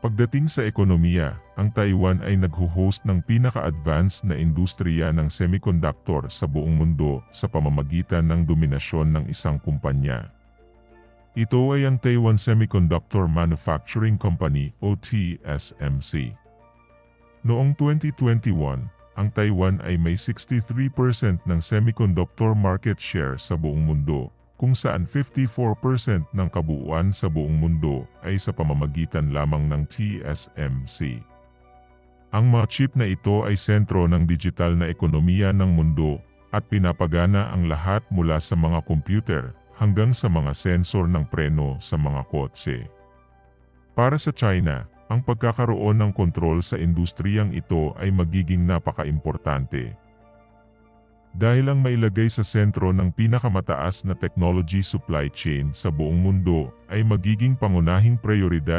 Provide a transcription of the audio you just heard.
Pagdating sa ekonomiya, ang Taiwan ay nagho-host ng pinaka-advanced na industriya ng semiconductor sa buong mundo sa pamamagitan ng dominasyon ng isang kumpanya. Ito ay ang Taiwan Semiconductor Manufacturing Company o TSMC. Noong 2021, ang Taiwan ay may 63% ng semiconductor market share sa buong mundo kung saan 54% ng kabuuan sa buong mundo ay sa pamamagitan lamang ng TSMC. Ang mga chip na ito ay sentro ng digital na ekonomiya ng mundo at pinapagana ang lahat mula sa mga computer hanggang sa mga sensor ng preno sa mga kotse. Para sa China, ang pagkakaroon ng kontrol sa industriyang ito ay magiging napaka-importante dahil ang mailagay sa sentro ng pinakamataas na technology supply chain sa buong mundo ay magiging pangunahing prioridad